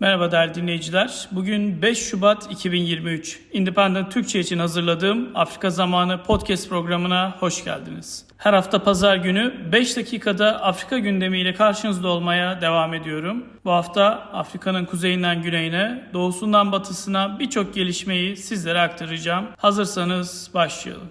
Merhaba değerli dinleyiciler. Bugün 5 Şubat 2023. Independent Türkçe için hazırladığım Afrika Zamanı podcast programına hoş geldiniz. Her hafta pazar günü 5 dakikada Afrika gündemiyle karşınızda olmaya devam ediyorum. Bu hafta Afrika'nın kuzeyinden güneyine, doğusundan batısına birçok gelişmeyi sizlere aktaracağım. Hazırsanız başlayalım.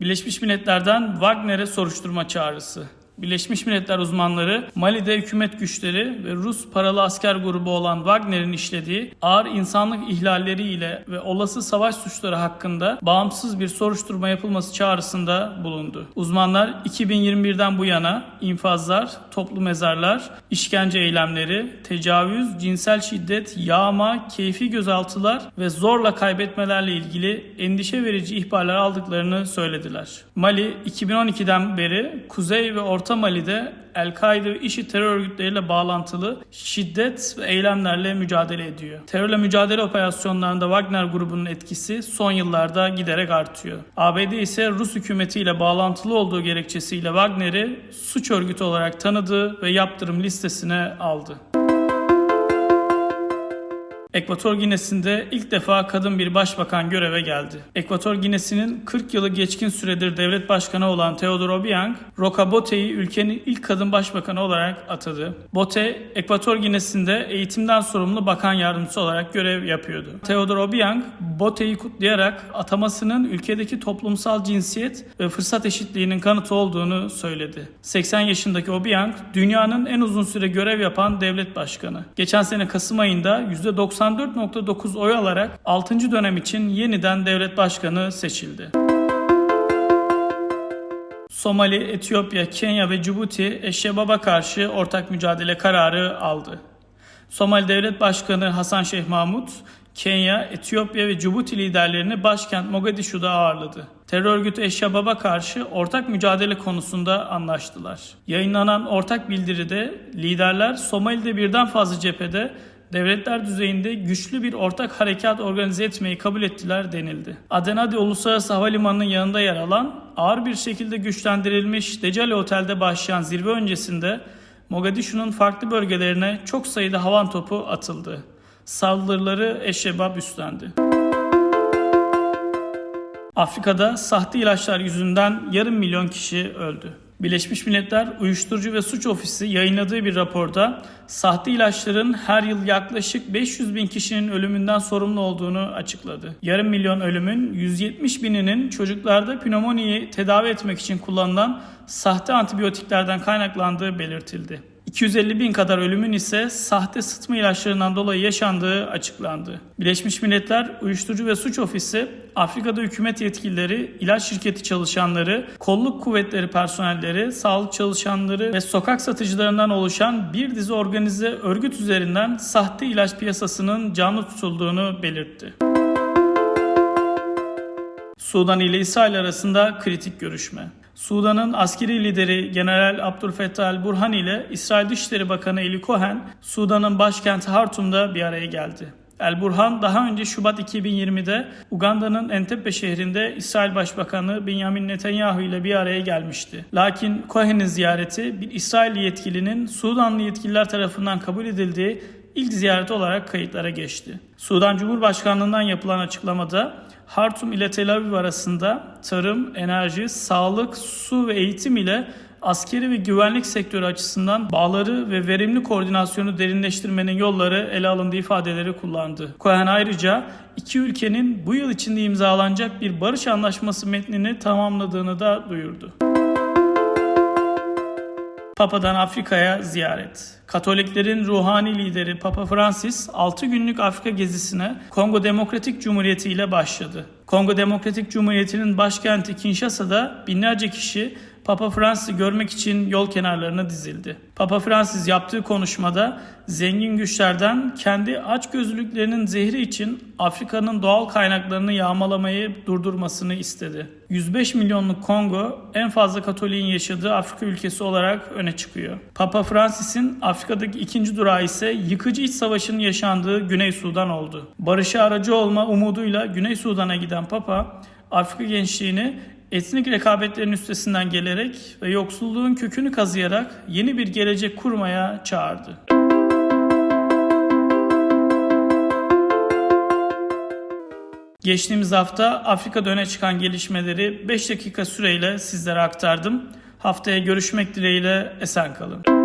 Birleşmiş Milletler'den Wagner'e soruşturma çağrısı. Birleşmiş Milletler uzmanları Mali'de hükümet güçleri ve Rus paralı asker grubu olan Wagner'in işlediği ağır insanlık ihlalleriyle ve olası savaş suçları hakkında bağımsız bir soruşturma yapılması çağrısında bulundu. Uzmanlar 2021'den bu yana infazlar, toplu mezarlar, işkence eylemleri, tecavüz, cinsel şiddet, yağma, keyfi gözaltılar ve zorla kaybetmelerle ilgili endişe verici ihbarlar aldıklarını söylediler. Mali 2012'den beri Kuzey ve Orta Mali'de El-Kaide ve IŞİD terör örgütleriyle bağlantılı şiddet ve eylemlerle mücadele ediyor. Terörle mücadele operasyonlarında Wagner grubunun etkisi son yıllarda giderek artıyor. ABD ise Rus hükümetiyle bağlantılı olduğu gerekçesiyle Wagner'i suç örgütü olarak tanıdı ve yaptırım listesine aldı. Ekvator Ginesi'nde ilk defa kadın bir başbakan göreve geldi. Ekvator Ginesi'nin 40 yılı geçkin süredir devlet başkanı olan Theodore Obiang, Roca Bote'yi ülkenin ilk kadın başbakanı olarak atadı. Bote, Ekvator Ginesi'nde eğitimden sorumlu bakan yardımcısı olarak görev yapıyordu. Theodore Obiang, Bote'yi kutlayarak atamasının ülkedeki toplumsal cinsiyet ve fırsat eşitliğinin kanıtı olduğunu söyledi. 80 yaşındaki Obiang, dünyanın en uzun süre görev yapan devlet başkanı. Geçen sene Kasım ayında %90 94.9 oy alarak 6. dönem için yeniden devlet başkanı seçildi. Somali, Etiyopya, Kenya ve Cibuti Eşşebab'a karşı ortak mücadele kararı aldı. Somali Devlet Başkanı Hasan Şeyh Mahmut, Kenya, Etiyopya ve Cibuti liderlerini başkent Mogadishu'da ağırladı. Terör örgütü Eşşebab'a karşı ortak mücadele konusunda anlaştılar. Yayınlanan ortak bildiride liderler Somali'de birden fazla cephede devletler düzeyinde güçlü bir ortak harekat organize etmeyi kabul ettiler denildi. Adenadi Uluslararası Havalimanı'nın yanında yer alan ağır bir şekilde güçlendirilmiş Decale Otel'de başlayan zirve öncesinde Mogadishu'nun farklı bölgelerine çok sayıda havan topu atıldı. Saldırıları Eşşebab üstlendi. Afrika'da sahte ilaçlar yüzünden yarım milyon kişi öldü. Birleşmiş Milletler Uyuşturucu ve Suç Ofisi yayınladığı bir raporda sahte ilaçların her yıl yaklaşık 500 bin kişinin ölümünden sorumlu olduğunu açıkladı. Yarım milyon ölümün 170 bininin çocuklarda pneumoniyi tedavi etmek için kullanılan sahte antibiyotiklerden kaynaklandığı belirtildi. 250 bin kadar ölümün ise sahte sıtma ilaçlarından dolayı yaşandığı açıklandı. Birleşmiş Milletler Uyuşturucu ve Suç Ofisi Afrika'da hükümet yetkilileri, ilaç şirketi çalışanları, kolluk kuvvetleri personelleri, sağlık çalışanları ve sokak satıcılarından oluşan bir dizi organize örgüt üzerinden sahte ilaç piyasasının canlı tutulduğunu belirtti. Sudan ile İsrail arasında kritik görüşme. Sudan'ın askeri lideri General Abdülfettah el-Burhan ile İsrail Dışişleri Bakanı Eli Cohen, Sudan'ın başkenti Hartum'da bir araya geldi. El Burhan daha önce Şubat 2020'de Uganda'nın Entebbe şehrinde İsrail Başbakanı Benjamin Netanyahu ile bir araya gelmişti. Lakin Cohen'in ziyareti bir İsrail yetkilinin Sudanlı yetkililer tarafından kabul edildiği ilk ziyaret olarak kayıtlara geçti. Sudan Cumhurbaşkanlığından yapılan açıklamada Hartum ile Tel Aviv arasında tarım, enerji, sağlık, su ve eğitim ile askeri ve güvenlik sektörü açısından bağları ve verimli koordinasyonu derinleştirmenin yolları ele alındığı ifadeleri kullandı. Cohen ayrıca iki ülkenin bu yıl içinde imzalanacak bir barış anlaşması metnini tamamladığını da duyurdu. Papa'dan Afrika'ya ziyaret. Katoliklerin ruhani lideri Papa Francis 6 günlük Afrika gezisine Kongo Demokratik Cumhuriyeti ile başladı. Kongo Demokratik Cumhuriyeti'nin başkenti Kinshasa'da binlerce kişi Papa Francis'i görmek için yol kenarlarına dizildi. Papa Francis yaptığı konuşmada zengin güçlerden kendi açgözlülüklerinin zehri için Afrika'nın doğal kaynaklarını yağmalamayı durdurmasını istedi. 105 milyonluk Kongo en fazla Katolik'in yaşadığı Afrika ülkesi olarak öne çıkıyor. Papa Francis'in Afrika'daki ikinci durağı ise yıkıcı iç savaşın yaşandığı Güney Sudan oldu. Barışa aracı olma umuduyla Güney Sudan'a giden Papa, Afrika gençliğini etnik rekabetlerin üstesinden gelerek ve yoksulluğun kökünü kazıyarak yeni bir gelecek kurmaya çağırdı. Geçtiğimiz hafta Afrika'da öne çıkan gelişmeleri 5 dakika süreyle sizlere aktardım. Haftaya görüşmek dileğiyle esen kalın.